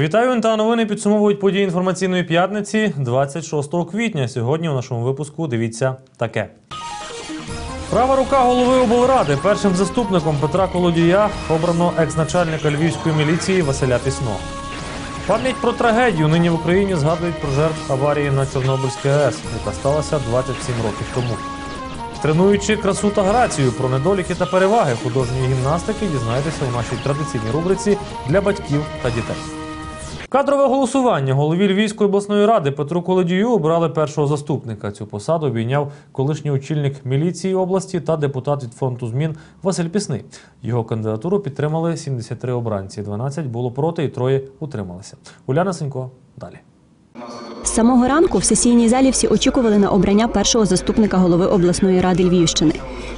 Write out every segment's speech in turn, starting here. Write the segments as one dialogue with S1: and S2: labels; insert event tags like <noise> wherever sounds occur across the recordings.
S1: Вітаю та новини підсумовують події інформаційної п'ятниці 26 квітня. Сьогодні у нашому випуску дивіться таке. Права рука голови облради першим заступником Петра Колодія обрано екс-начальника львівської міліції Василя Пісного. Пам'ять про трагедію нині в Україні згадують про жертв аварії на Чорнобильській АЕС, яка сталася 27 років тому. Тренуючи красу та грацію про недоліки та переваги художньої гімнастики, дізнаєтеся у нашій традиційній рубриці для батьків та дітей. Кадрове голосування голові Львівської обласної ради Петру Колодію обрали першого заступника. Цю посаду обійняв колишній очільник міліції області та депутат від фронту змін Василь Пісний. Його кандидатуру підтримали 73 обранці. 12 було проти і троє утрималися. Уляна Сенько далі.
S2: З самого ранку в сесійній залі всі очікували на обрання першого заступника голови обласної ради Львівщини.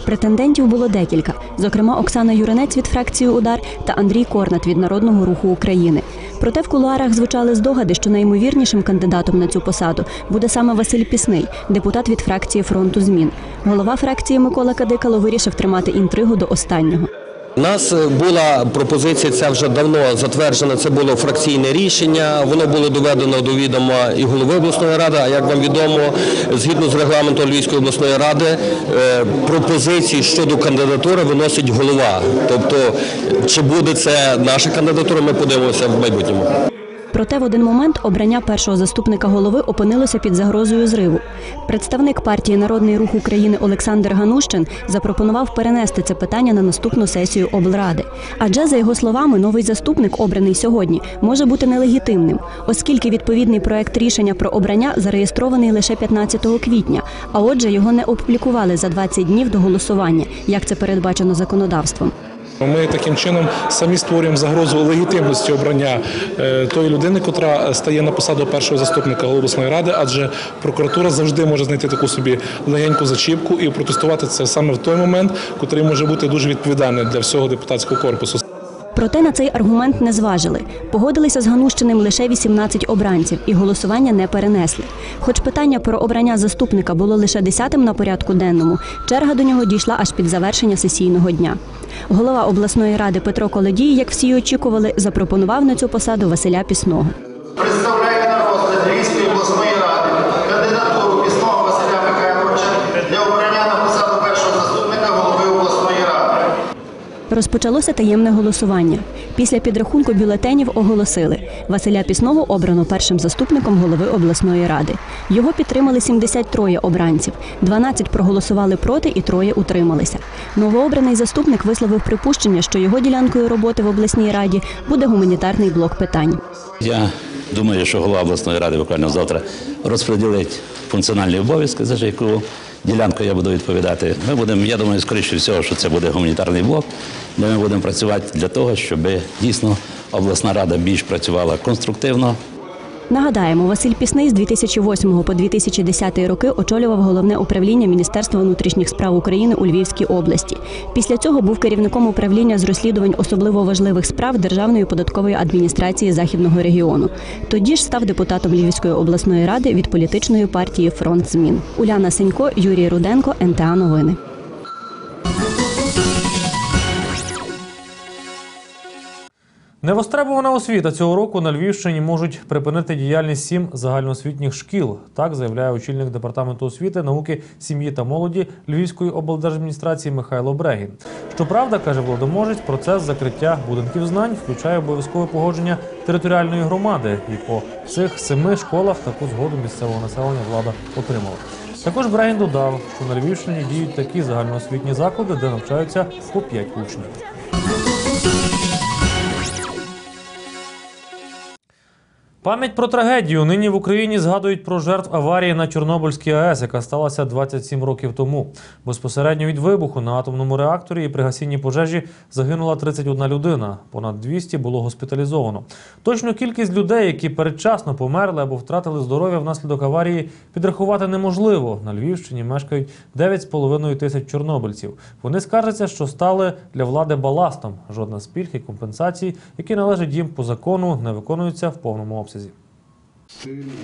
S2: Претендентів було декілька, зокрема Оксана Юринець від фракції Удар та Андрій Корнат від Народного руху України. Проте в кулуарах звучали здогади, що найімовірнішим кандидатом на цю посаду буде саме Василь Пісний, депутат від фракції фронту змін. Голова фракції Микола Кадикало вирішив тримати інтригу до останнього.
S3: У нас е, була пропозиція, це вже давно затверджено, це було фракційне рішення, воно було доведено до відома і голови обласної ради, а як вам відомо, згідно з регламентом Львівської обласної ради, е, пропозиції щодо кандидатури виносить голова. Тобто, чи буде це наша кандидатура, ми подивимося в майбутньому.
S2: Проте в один момент обрання першого заступника голови опинилося під загрозою зриву. Представник партії Народний рух України Олександр Ганущин запропонував перенести це питання на наступну сесію облради. Адже, за його словами, новий заступник, обраний сьогодні, може бути нелегітимним, оскільки відповідний проект рішення про обрання зареєстрований лише 15 квітня, а отже, його не опублікували за 20 днів до голосування, як це передбачено законодавством.
S4: Ми таким чином самі створюємо загрозу легітимності обрання е, тої людини, котра стає на посаду першого заступника обласної ради, адже прокуратура завжди може знайти таку собі легеньку зачіпку і протестувати це саме в той момент, котрий може бути дуже відповідальний для всього депутатського корпусу.
S2: Проте на цей аргумент не зважили. Погодилися з Ганущиним лише 18 обранців і голосування не перенесли. Хоч питання про обрання заступника було лише десятим на порядку денному, черга до нього дійшла аж під завершення сесійного дня. Голова обласної ради Петро Колодій, як всі очікували, запропонував на цю посаду Василя Пісного.
S5: Представляю на розгляд Львівської обласної ради кандидатуру Пісного Василя Михайловича для обрання на посаду першого заступника голови обласної ради.
S2: Розпочалося таємне голосування. Після підрахунку бюлетенів оголосили Василя Пісного обрано першим заступником голови обласної ради. Його підтримали 73 обранців, 12 проголосували проти і троє утрималися. Новообраний заступник висловив припущення, що його ділянкою роботи в обласній раді буде гуманітарний блок питань.
S6: Я думаю, що голова обласної ради буквально завтра розподілить функціональні обов'язки, за яку ділянку я буду відповідати. Ми будемо, я думаю, скоріше всього, що це буде гуманітарний блок, де ми будемо працювати для того, щоб дійсно обласна рада більш працювала конструктивно,
S2: Нагадаємо, Василь Пісний з 2008 по 2010 роки очолював головне управління Міністерства внутрішніх справ України у Львівській області. Після цього був керівником управління з розслідувань особливо важливих справ Державної податкової адміністрації Західного регіону. Тоді ж став депутатом Львівської обласної ради від політичної партії Фронт змін. Уляна Сенько, Юрій Руденко, НТА Новини.
S1: Невостребована освіта цього року на Львівщині можуть припинити діяльність сім загальноосвітніх шкіл. Так заявляє очільник департаменту освіти, науки, сім'ї та молоді Львівської облдержадміністрації Михайло Брегін. Щоправда, каже Володоможець, процес закриття будинків знань включає обов'язкове погодження територіальної громади, і по цих семи школах таку згоду місцевого населення влада отримала. Також Брегін додав, що на Львівщині діють такі загальноосвітні заклади, де навчаються по п'ять учнів. Пам'ять про трагедію нині в Україні згадують про жертв аварії на Чорнобильській АЕС, яка сталася 27 років тому. Безпосередньо від вибуху на атомному реакторі і при гасінні пожежі загинула 31 людина. Понад 200 було госпіталізовано. Точну кількість людей, які передчасно померли або втратили здоров'я внаслідок аварії, підрахувати неможливо. На Львівщині мешкають 9,5 тисяч чорнобильців. Вони скаржаться, що стали для влади баластом. Жодна з пільг і компенсацій, які належать їм по закону, не виконуються в повному обсязі.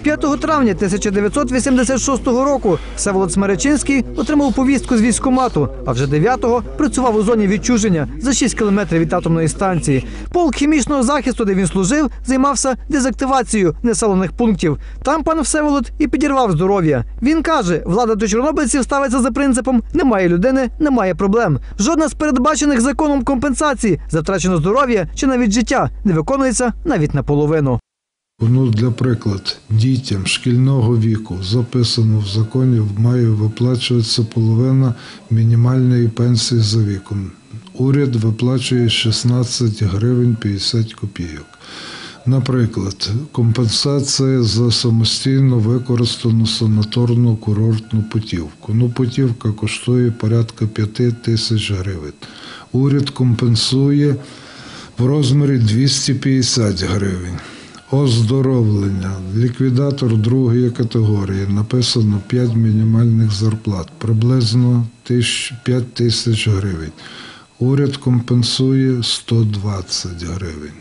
S7: 5 травня 1986 року Всеволод Смеречинський отримав повістку з військкомату, а вже 9-го працював у зоні відчуження за 6 кілометрів від атомної станції. Полк хімічного захисту, де він служив, займався дезактивацією неселених пунктів. Там пан Всеволод і підірвав здоров'я. Він каже, влада до чорнобильців ставиться за принципом немає людини, немає проблем. Жодна з передбачених законом компенсацій за втрачене здоров'я чи навіть життя не виконується навіть наполовину.
S8: Воно для приклад дітям шкільного віку записано в законі, має виплачуватися половина мінімальної пенсії за віком. Уряд виплачує 16 гривень 50 копійок. Наприклад, компенсація за самостійно використану санаторну курортну путівку. Ну, путівка коштує порядка 5 тисяч гривень. Уряд компенсує в розмірі 250 гривень. Оздоровлення. Ліквідатор другої категорії. Написано 5 мінімальних зарплат, приблизно 5 тисяч гривень. Уряд компенсує 120 гривень.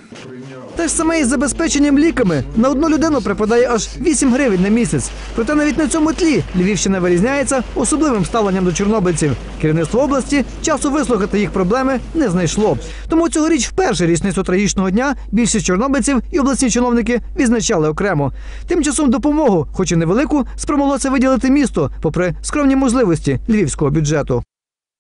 S7: Те ж саме із забезпеченням ліками на одну людину припадає аж 8 гривень на місяць. Проте навіть на цьому тлі Львівщина вирізняється особливим ставленням до чорнобильців. Керівництво області часу вислухати їх проблеми не знайшло. Тому цьогоріч вперше річницю трагічного дня більшість чорнобильців і обласні чиновники відзначали окремо. Тим часом допомогу, хоч і невелику, спромоглося виділити місто, попри скромні можливості львівського бюджету.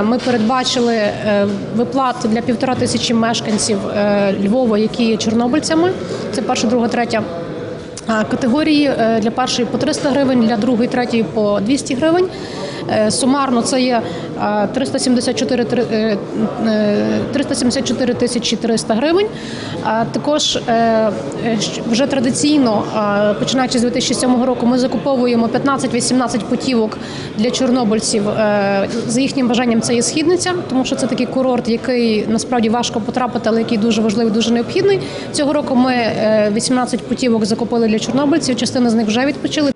S9: Ми передбачили е, виплату для півтора тисячі мешканців е, Львова, які є чорнобильцями. Це перша, друга, третя категорії. Е, Для першої по 300 гривень, для другої, третьої по 200 гривень. Е, Сумарно це є е, 374, три- е, е, 374 тисячі 300 гривень. Також е, е, вже традиційно, е, починаючи з 2007 року, ми закуповуємо 15-18 путівок для чорнобильців. Е, За їхнім бажанням це є східниця, тому що це такий курорт, який насправді важко потрапити, але який дуже важливий, дуже необхідний. Цього року ми е, 18 путівок закупили для чорнобильців. Частина з них вже відпочили.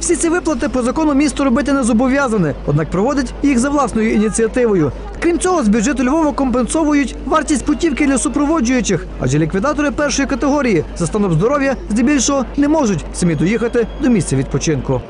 S7: Всі ці виплати по закону місто робити не зобов'язане, однак проводить їх за власною ініціативою. Крім цього, з бюджету Львова компенсовують вартість путівки для супроводжуючих, адже ліквідатори першої категорії за станом здоров'я здебільшого не можуть самі доїхати до місця відпочинку.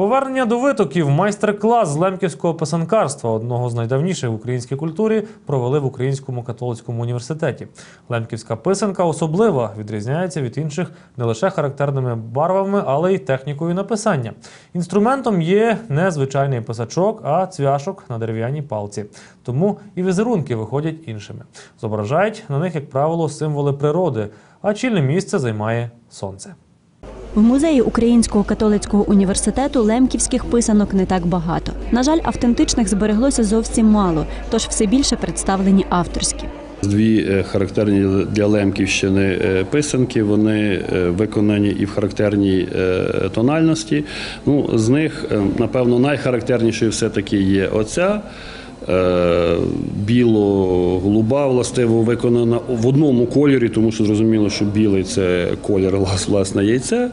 S1: Повернення до витоків майстер-клас з лемківського писанкарства, одного з найдавніших в українській культурі, провели в Українському католицькому університеті. Лемківська писанка особлива, відрізняється від інших не лише характерними барвами, але й технікою написання. Інструментом є не звичайний писачок, а цвяшок на дерев'яній палці. Тому і візерунки виходять іншими. Зображають на них, як правило, символи природи, а чільне місце займає сонце.
S2: В музеї Українського католицького університету лемківських писанок не так багато. На жаль, автентичних збереглося зовсім мало, тож все більше представлені авторські.
S10: Дві е, характерні для Лемківщини е, писанки. Вони е, виконані і в характерній тональності. Ну, з них, напевно, найхарактернішою все-таки є оця. Е, Біло-голуба, властиво виконана в одному кольорі, тому що зрозуміло, що білий це колір <laughs> власне яйця,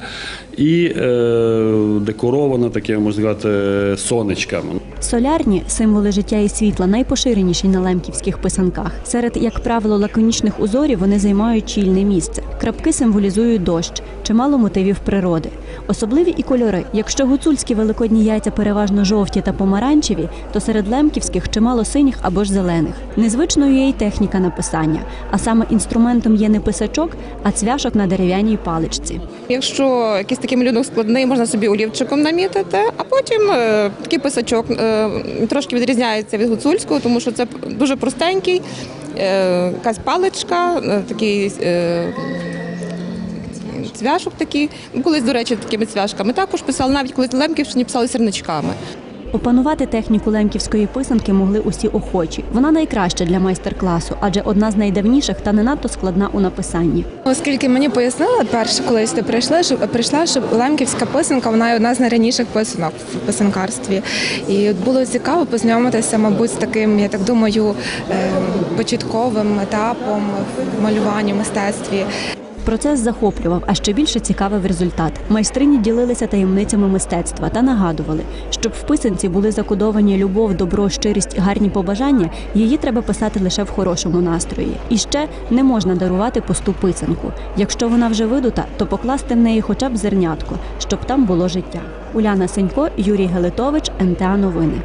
S10: і е, декорована такими, можна сказати, сонечками.
S2: Солярні символи життя і світла найпоширеніші на лемківських писанках. Серед, як правило, лаконічних узорів вони займають чільне місце. Крапки символізують дощ, чимало мотивів природи. Особливі і кольори. Якщо гуцульські великодні яйця переважно жовті та помаранчеві, то серед лемківських чимало синіх або ж зелених. Незвичною є й техніка написання, а саме інструментом є не писачок, а цвяшок на дерев'яній паличці.
S11: Якщо якийсь такий малюнок складний, можна собі олівчиком намітити, а потім е, такий писачок е, трошки відрізняється від гуцульського, тому що це дуже простенький, е, якась паличка, такий. Цвяшок такий, Ну, колись, до речі, такими цвяшками. Також писали, навіть коли в Лемківщині писали сірничками.
S2: Опанувати техніку лемківської писанки могли усі охочі. Вона найкраща для майстер-класу, адже одна з найдавніших та не надто складна у написанні.
S12: Оскільки мені пояснили перше, колись ти прийшла, що прийшла, що лемківська писанка вона є одна з найраніших писанок в писанкарстві. І от було цікаво познайомитися, мабуть, з таким, я так думаю, е, початковим етапом в малюванні, мистецтві.
S2: Процес захоплював, а ще більше цікавив результат. Майстрині ділилися таємницями мистецтва та нагадували, щоб в писанці були закодовані любов, добро, щирість, гарні побажання. Її треба писати лише в хорошому настрої. І ще не можна дарувати пусту писанку. Якщо вона вже видута, то покласти в неї хоча б зернятко, щоб там було життя. Уляна Сенько, Юрій Гелетович, НТА Новини.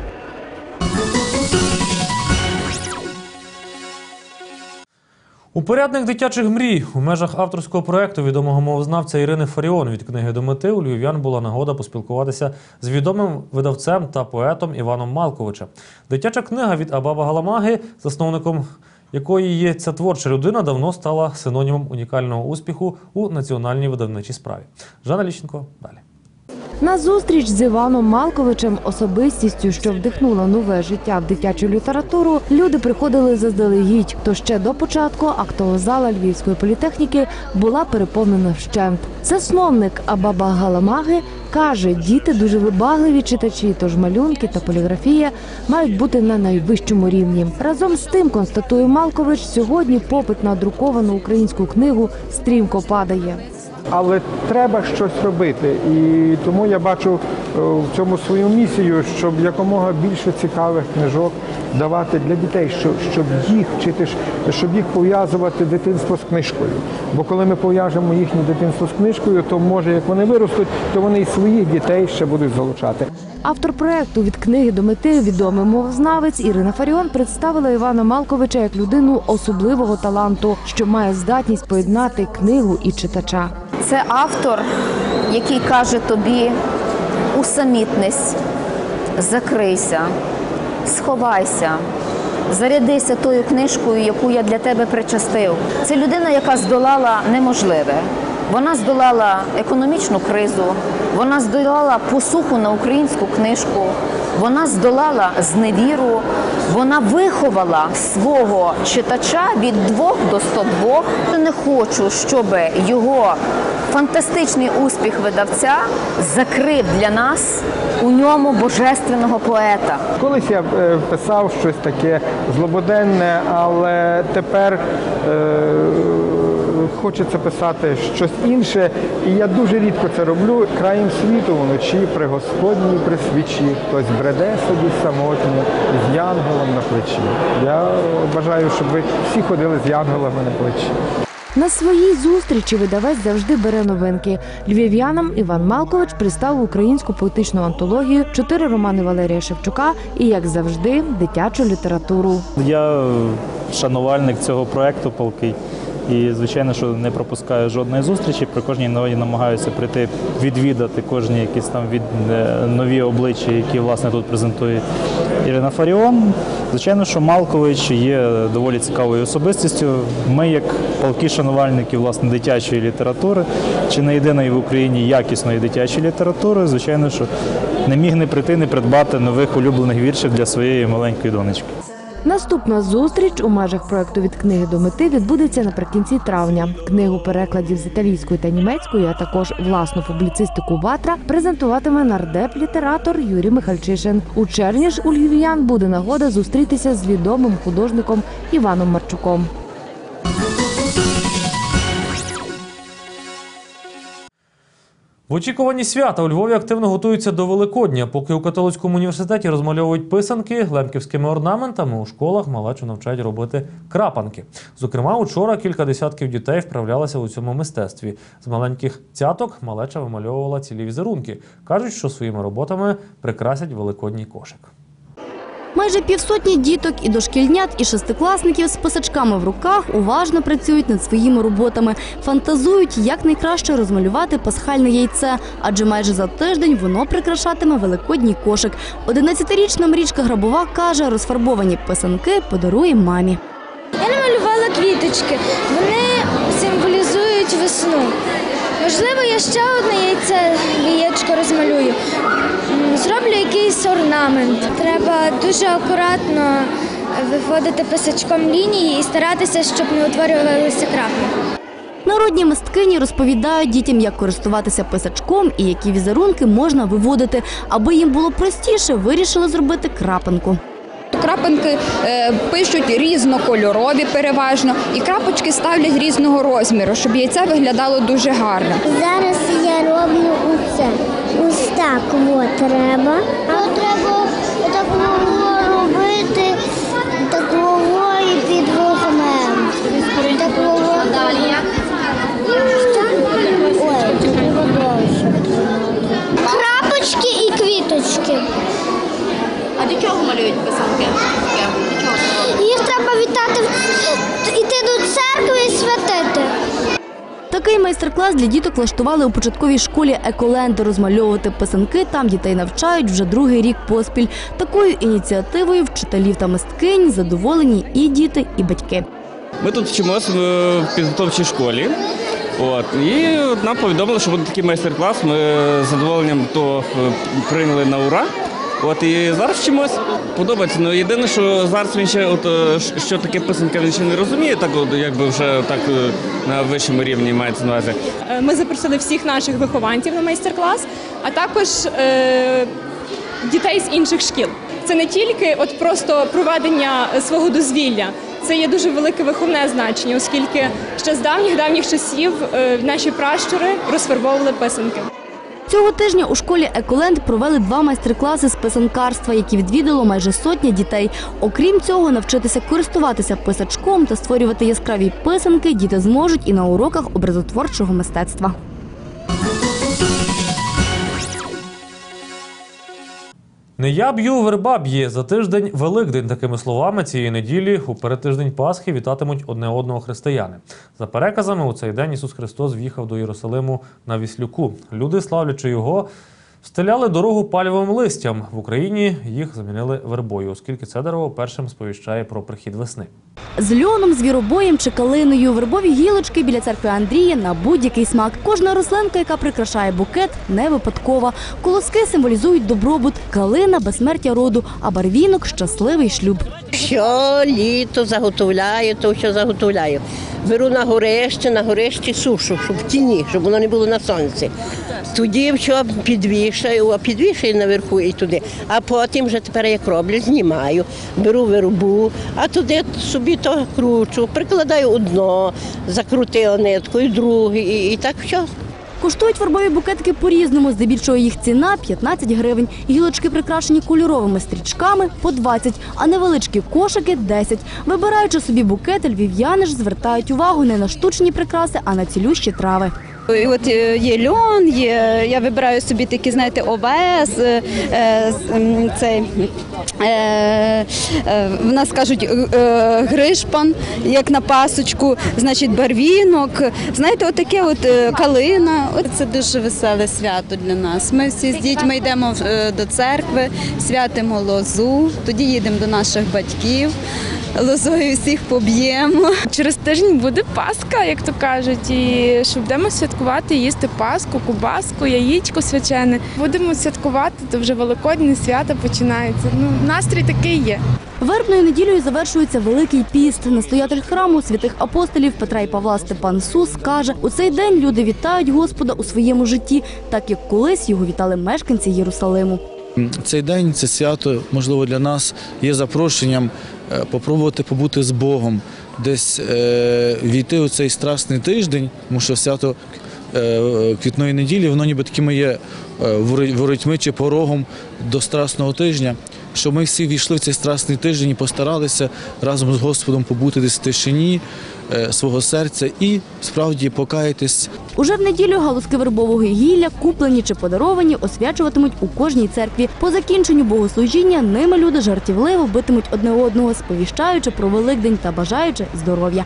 S1: Упорядник дитячих мрій у межах авторського проекту відомого мовознавця Ірини Фаріон від книги до мети у львів'ян була нагода поспілкуватися з відомим видавцем та поетом Іваном Малковичем. Дитяча книга від Абаба Галамаги, засновником якої є ця творча людина, давно стала синонімом унікального успіху у національній видавничій справі. Жанна Ліщенко далі.
S13: На зустріч з Іваном Малковичем, особистістю, що вдихнула нове життя в дитячу літературу, люди приходили заздалегідь. То ще до початку актова зала Львівської політехніки була переповнена вщент. Засновник Абаба Галамаги каже, діти дуже вибагливі читачі, тож малюнки та поліграфія мають бути на найвищому рівні. Разом з тим, констатує Малкович, сьогодні попит на друковану українську книгу стрімко падає.
S14: Але треба щось робити, і тому я бачу в цьому свою місію, щоб якомога більше цікавих книжок давати для дітей, щоб, їх вчити, щоб їх пов'язувати дитинство з книжкою. Бо коли ми пов'яжемо їхнє дитинство з книжкою, то може, як вони виростуть, то вони і своїх дітей ще будуть залучати.
S13: Автор проекту від книги до мети відомий мовознавець Ірина Фаріон представила Івана Малковича як людину особливого таланту, що має здатність поєднати книгу і читача.
S15: Це автор, який каже тобі: усамітнись, закрийся, сховайся, зарядися тою книжкою, яку я для тебе причастив. Це людина, яка здолала неможливе. Вона здолала економічну кризу, вона здолала посуху на українську книжку, вона здолала зневіру, вона виховала свого читача від 2 до 102. Я Не хочу, щоб його фантастичний успіх видавця закрив для нас у ньому божественного поета.
S14: Колись я е, писав щось таке злободенне, але тепер е, хочеться писати щось інше. І я дуже рідко це роблю. Краєм світу вночі при Господній при свічі хтось бреде собі самотньо з янголом на плечі. Я бажаю, щоб ви всі ходили з янголами на плечі.
S13: На своїй зустрічі видавець завжди бере новинки. Львів'янам Іван Малкович представив українську поетичну антологію, чотири романи Валерія Шевчука і, як завжди, дитячу літературу.
S16: Я шанувальник цього проекту палкий. І звичайно, що не пропускаю жодної зустрічі. При кожній новій намагаюся прийти відвідати кожні якісь там від е, нові обличчя, які власне тут презентує Ірина Фаріон. Звичайно, що Малкович є доволі цікавою особистістю. Ми, як палки шанувальники власне дитячої літератури, чи не єдиної в Україні якісної дитячої літератури, звичайно, що не міг не прийти, не придбати нових улюблених віршів для своєї маленької донечки.
S13: Наступна зустріч у межах проекту від книги до мети відбудеться наприкінці травня. Книгу перекладів з італійської та німецької, а також власну публіцистику Ватра презентуватиме нардеп-літератор Юрій Михальчишин. У червні ж у львів'ян буде нагода зустрітися з відомим художником Іваном Марчуком.
S1: В очікуванні свята у Львові активно готуються до Великодня. Поки у католицькому університеті розмальовують писанки лемківськими орнаментами, у школах малечу навчають робити крапанки. Зокрема, учора кілька десятків дітей вправлялися у цьому мистецтві. З маленьких цяток малеча вимальовувала цілі візерунки. кажуть, що своїми роботами прикрасять великодній кошик.
S17: Майже півсотні діток і дошкільнят, і шестикласників з писачками в руках уважно працюють над своїми роботами, фантазують, як найкраще розмалювати пасхальне яйце, адже майже за тиждень воно прикрашатиме великодній кошик. 11-річна Марічка Грабова каже, розфарбовані писанки подарує мамі.
S18: Я намалювала квіточки. Вони символізують весну. Можливо, я ще одне яйце яєчко розмалюю. Зроблю якийсь орнамент. Треба дуже акуратно виводити писачком лінії і старатися, щоб не утворювалися краплі.
S17: Народні мисткині розповідають дітям, як користуватися писачком і які візерунки можна виводити. Аби їм було простіше, вирішили зробити крапанку.
S19: Крапинки е, пишуть різнокольорові переважно, і крапочки ставлять різного розміру, щоб яйце виглядало дуже гарно.
S18: Зараз я роблю оце. Ось так от треба. А треба такого
S17: до чого малюють писанки?
S18: Їх треба вітати, іти до церкви і святити.
S17: Такий майстер-клас для діток влаштували у початковій школі Еколенд. Розмальовувати писанки там дітей навчають вже другий рік поспіль. Такою ініціативою вчителів та мисткинь задоволені і діти, і батьки.
S20: Ми тут вчимося в підготовчій школі. От, і нам повідомили, що буде такий майстер-клас. Ми з задоволенням то е, прийняли на ура. От і зараз вчимось. Подобається. Ну єдине, що зараз він ще, от е, що таке писанка, він ще не розуміє, так от якби вже так е, на вищому рівні мається на увазі.
S21: Е, Ми запросили всіх наших вихованців на майстер-клас, а також е, дітей з інших шкіл. Це не тільки от просто проведення свого дозвілля, це є дуже велике виховне значення, оскільки ще з давніх давніх часів наші пращури розфарбовували писанки.
S17: Цього тижня у школі Еколенд провели два майстер-класи з писанкарства, які відвідало майже сотня дітей. Окрім цього, навчитися користуватися писачком та створювати яскраві писанки діти зможуть і на уроках образотворчого мистецтва.
S1: Не я б'ю, верба б'є. За тиждень Великдень. Такими словами цієї неділі у передтиждень Пасхи вітатимуть одне одного християни. За переказами, у цей день Ісус Христос в'їхав до Єрусалиму на Віслюку. Люди, славлячи його, стеляли дорогу пальвовим листям. В Україні їх замінили вербою, оскільки це дерево першим сповіщає про прихід весни.
S17: З льоном, звіробоєм чи калиною вербові гілочки біля церкви Андрія на будь-який смак. Кожна рослинка, яка прикрашає букет, не випадкова. Колоски символізують добробут, калина безсмертя роду, а барвінок щасливий шлюб.
S22: Що літо заготовляю, то що заготовляю. Беру на горище, на горищі сушу, щоб в тіні, щоб воно не було на сонці. Тоді що підвішаю, а підвішаю наверху і туди. А потім вже тепер як роблю, знімаю, беру виробу, а туди собі то кручу, прикладаю одно, закрутила ниткою, друге, і, і так все.
S17: Коштують фарбові букетики по-різному. Здебільшого їх ціна 15 гривень. Гілочки прикрашені кольоровими стрічками по 20, а невеличкі кошики 10. Вибираючи собі букети, львів'яни ж звертають увагу не на штучні прикраси, а на цілющі трави.
S23: І От е, є льон, є, я вибираю собі такі, знаєте, овес, е, е, цей, в нас кажуть гришпан, як на пасочку, значить барвінок. Знаєте, от е, калина. От це дуже веселе свято для нас. Ми всі з дітьми йдемо до церкви, святимо лозу, тоді їдемо до наших батьків. Лозою всіх поб'ємо.
S24: Через тиждень буде Пасха, як то кажуть, і що будемо святкувати, їсти Пасху, кубаску, яєчко свячене. Будемо святкувати, то вже Великодні свята починаються. Ну, настрій такий є.
S17: Вербною неділею завершується Великий піст. Настоятель храму святих апостолів Петра і Павла Степан Сус каже, у цей день люди вітають Господа у своєму житті, так як колись його вітали мешканці Єрусалиму.
S25: Цей день, це свято, можливо, для нас є запрошенням попробувати побути з Богом, десь е, війти у цей страсний тиждень, тому що свято е, квітної неділі, воно ніби таким є е, воротьми чи порогом до страсного тижня. Щоб ми всі війшли в цей страсний тиждень і постаралися разом з Господом побути десь в тишині е, свого серця і справді покаятись
S17: Уже в неділю галузки вербового гілля, куплені чи подаровані, освячуватимуть у кожній церкві. По закінченню богослужіння ними люди жартівливо битимуть одне одного, сповіщаючи про Великдень та бажаючи здоров'я.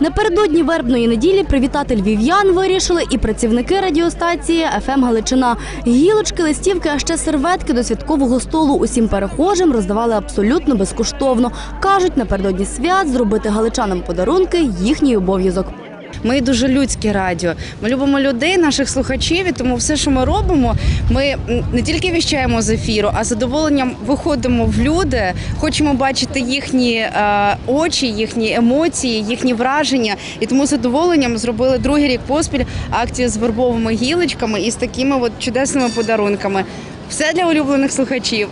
S17: Напередодні вербної неділі привітати львів'ян вирішили і працівники радіостанції «ФМ Галичина. Гілочки, листівки, а ще серветки до святкового столу усім перехожим роздавали абсолютно безкоштовно. Кажуть, напередодні свят зробити галичанам подарунки їхній обов'язок.
S26: Ми дуже людське радіо. Ми любимо людей, наших слухачів, і тому все, що ми робимо, ми не тільки віщаємо з ефіру, а з задоволенням виходимо в люди. Хочемо бачити їхні е, очі, їхні емоції, їхні враження. І тому з задоволенням зробили другий рік поспіль акцію з вербовими гілочками і з такими от чудесними подарунками. Все для улюблених слухачів.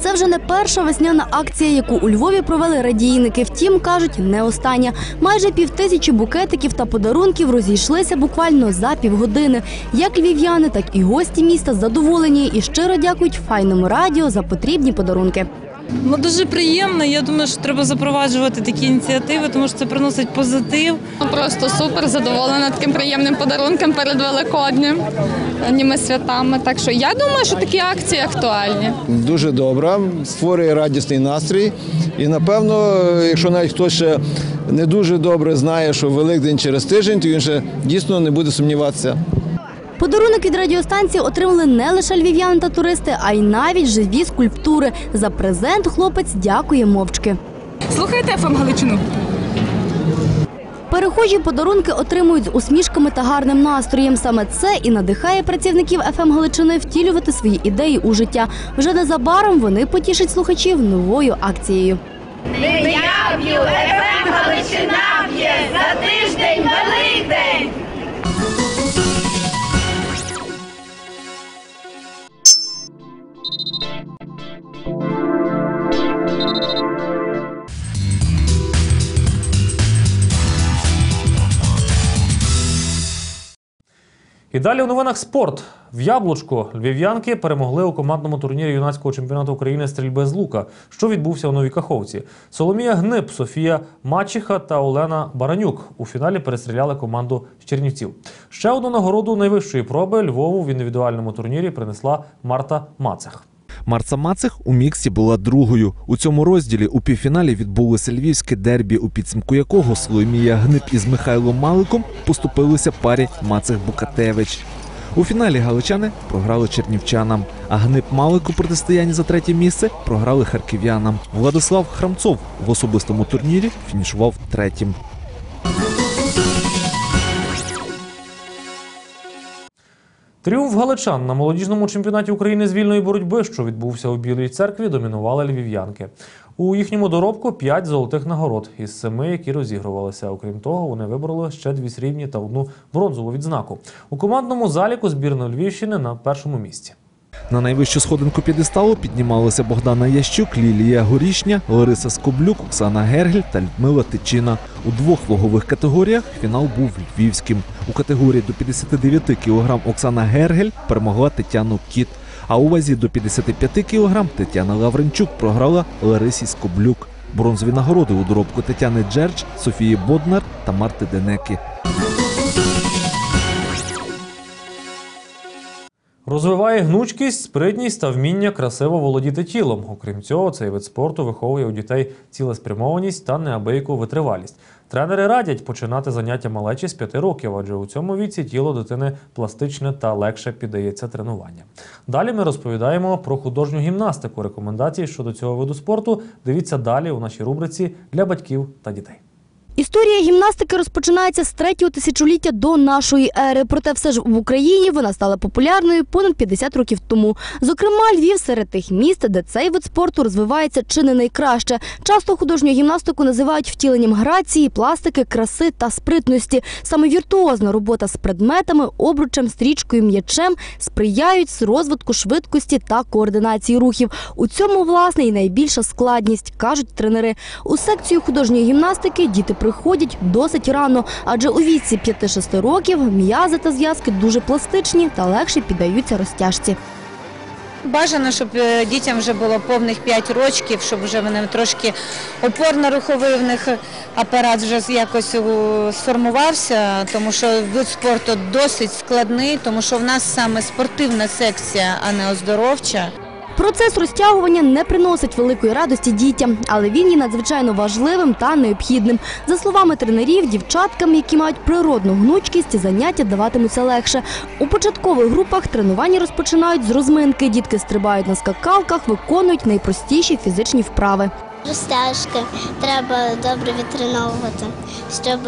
S17: Це вже не перша весняна акція, яку у Львові провели радійники. Втім, кажуть, не остання. Майже півтисячі букетиків та подарунків розійшлися буквально за півгодини. Як львів'яни, так і гості міста задоволені і щиро дякують файному радіо за потрібні подарунки.
S27: Ну дуже приємно. Я думаю, що треба запроваджувати такі ініціативи, тому що це приносить позитив.
S28: Просто супер задоволена таким приємним подарунком перед Великоднем, німи святами. Так що я думаю, що такі акції актуальні.
S29: дуже добра, створює радісний настрій. І напевно, якщо навіть хтось ще не дуже добре знає, що Великдень через тиждень, то він ще дійсно не буде сумніватися.
S17: Подарунок від радіостанції отримали не лише львів'яни та туристи, а й навіть живі скульптури. За презент хлопець дякує мовчки.
S28: Слухайте ФМ Галичину.
S17: Перехожі подарунки отримують з усмішками та гарним настроєм. Саме це і надихає працівників ФМ Галичини втілювати свої ідеї у життя. Вже незабаром вони потішать слухачів новою акцією.
S30: Не я б'ю, ефем Галичина б'є, за тиждень Великдень.
S1: І далі у новинах спорт. В Яблучку львів'янки перемогли у командному турнірі юнацького чемпіонату України стрільби з лука, що відбувся у Новій Каховці. Соломія Гниб, Софія Мачіха та Олена Баранюк у фіналі перестріляли команду з Чернівців. Ще одну нагороду найвищої проби Львову в індивідуальному турнірі принесла Марта Мацех.
S31: Марца Мацех у міксі була другою. У цьому розділі у півфіналі відбулося львівське дербі, у підсумку якого Соломія Гниб із Михайлом Маликом поступилися парі Мацех Букатевич. У фіналі галичани програли чернівчанам, а Гниб Малик у протистоянні за третє місце програли харків'янам. Владислав Храмцов в особистому турнірі фінішував третім.
S1: Тріумф галичан на молодіжному чемпіонаті України з вільної боротьби, що відбувся у Білій церкві, домінували львів'янки. У їхньому доробку 5 золотих нагород із семи, які розігрувалися. Окрім того, вони вибороли ще дві срібні та одну бронзову відзнаку. У командному заліку збірна Львівщини на першому місці.
S31: На найвищу сходинку підесталу піднімалися Богдана Ящук, Лілія Горішня, Лариса Скоблюк, Оксана Гергель та Людмила Тичина. У двох вагових категоріях фінал був львівським. У категорії до 59 кг Оксана Гергель перемогла Тетяну Кіт. А у вазі до 55 кг Тетяна Лавренчук програла Ларисі Скоблюк. Бронзові нагороди у доробку Тетяни Джерч, Софії Боднар та Марти Денеки.
S1: Розвиває гнучкість, спритність та вміння красиво володіти тілом. Окрім цього, цей вид спорту виховує у дітей цілеспрямованість та неабияку витривалість. Тренери радять починати заняття малечі з 5 років, адже у цьому віці тіло дитини пластичне та легше піддається тренування. Далі ми розповідаємо про художню гімнастику. Рекомендації щодо цього виду спорту дивіться далі у нашій рубриці для батьків та дітей.
S17: Історія гімнастики розпочинається з третього тисячоліття до нашої ери. Проте все ж в Україні вона стала популярною понад 50 років тому. Зокрема, Львів серед тих міст, де цей вид спорту розвивається чи не найкраще. Часто художню гімнастику називають втіленням грації, пластики, краси та спритності. Саме віртуозна робота з предметами, обручем, стрічкою, м'ячем сприяють розвитку швидкості та координації рухів. У цьому власне і найбільша складність, кажуть тренери. У секцію художньої гімнастики діти приходять досить рано, адже у віці 5-6 років м'язи та зв'язки дуже пластичні та легше піддаються розтяжці.
S32: Бажано, щоб е, дітям вже було повних 5 років, щоб вже вони трошки опорно-руховий в них апарат вже якось сформувався, тому що вид спорту досить складний, тому що в нас саме спортивна секція, а не оздоровча.
S17: Процес розтягування не приносить великої радості дітям, але він є надзвичайно важливим та необхідним. За словами тренерів, дівчаткам, які мають природну гнучкість, заняття даватимуться легше. У початкових групах тренування розпочинають з розминки. Дітки стрибають на скакалках, виконують найпростіші фізичні вправи.
S33: Розтяжки треба добре відтреновувати, щоб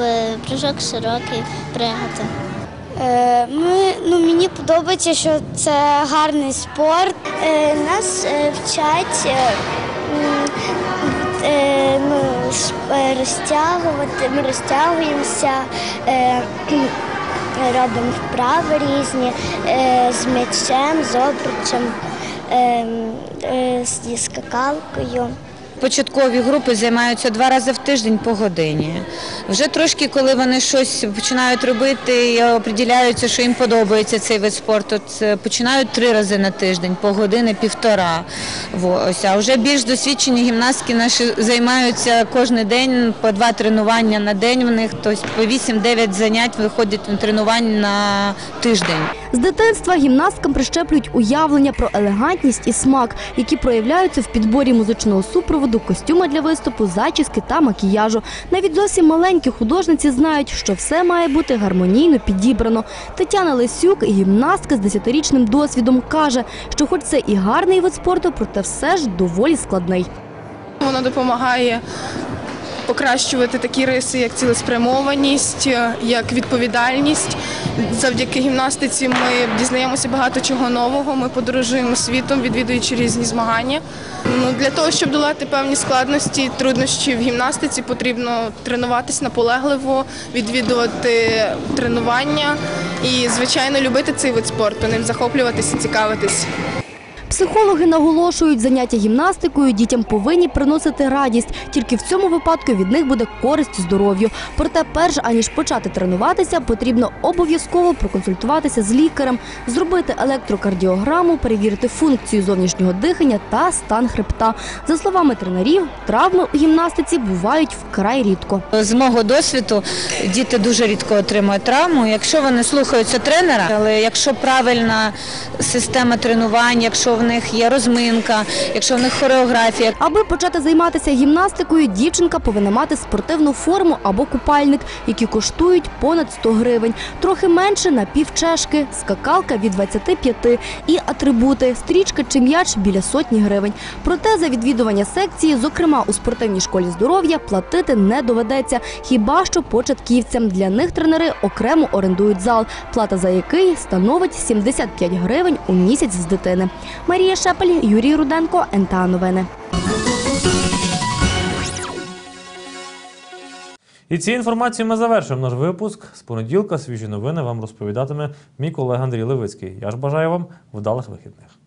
S33: прыжок широкий пригати.
S18: Е, Ми, ну, мені подобається, що це гарний спорт. Е, Нас е, вчать ну, розтягувати, ми розтягуємося, <clears throat> робимо вправи різні з м'ячем, з обручем, е, е, зі скакалкою.
S32: Початкові групи займаються два рази в тиждень по годині. Вже трошки, коли вони щось починають робити і определяються, що їм подобається цей вид спорту, починають три рази на тиждень, по години півтора. Ось, а вже більш досвідчені гімнастки наші займаються кожен день по два тренування на день. В них тобто по 8-9 занять виходять на тренувань на тиждень.
S17: З дитинства гімнасткам прищеплюють уявлення про елегантність і смак, які проявляються в підборі музичного супроводу, костюма для виступу, зачіски та макіяжу. Навіть зовсім маленькі художниці знають, що все має бути гармонійно підібрано. Тетяна Лисюк, гімнастка з 10-річним досвідом, каже, що хоч це і гарний вид спорту, проте все ж доволі складний.
S24: Воно допомагає покращувати такі риси, як цілеспрямованість, е, як відповідальність. Завдяки гімнастиці ми дізнаємося багато чого нового. Ми подорожуємо світом, відвідуючи різні змагання. Ну, для того, щоб долати певні складності, труднощі в гімнастиці, потрібно тренуватись наполегливо, відвідувати тренування і, звичайно, любити цей вид спорту, ним захоплюватися, цікавитись.
S17: Психологи наголошують, заняття гімнастикою дітям повинні приносити радість. Тільки в цьому випадку від них буде користь здоров'ю. Проте, перш аніж почати тренуватися, потрібно обов'язково проконсультуватися з лікарем, зробити електрокардіограму, перевірити функцію зовнішнього дихання та стан хребта. За словами тренерів, травми у гімнастиці бувають вкрай рідко.
S32: З мого досвіду діти дуже рідко отримують травму, якщо вони слухаються тренера, але якщо правильна система тренувань, якщо в них є розминка, якщо в них хореографія.
S17: Аби почати займатися гімнастикою, дівчинка повинна мати спортивну форму або купальник, які коштують понад 100 гривень. Трохи менше на півчешки, скакалка від 25 і атрибути, стрічка чи м'яч біля сотні гривень. Проте за відвідування секції, зокрема у спортивній школі здоров'я, платити не доведеться. Хіба що початківцям для них тренери окремо орендують зал, плата за який становить 75 гривень у місяць з дитини. Марія Шепель, Юрій Руденко, НТА Новини.
S1: І цією інформацією ми завершуємо наш випуск. З понеділка свіжі новини вам розповідатиме мій колега Андрій Левицький. Я ж бажаю вам вдалих вихідних.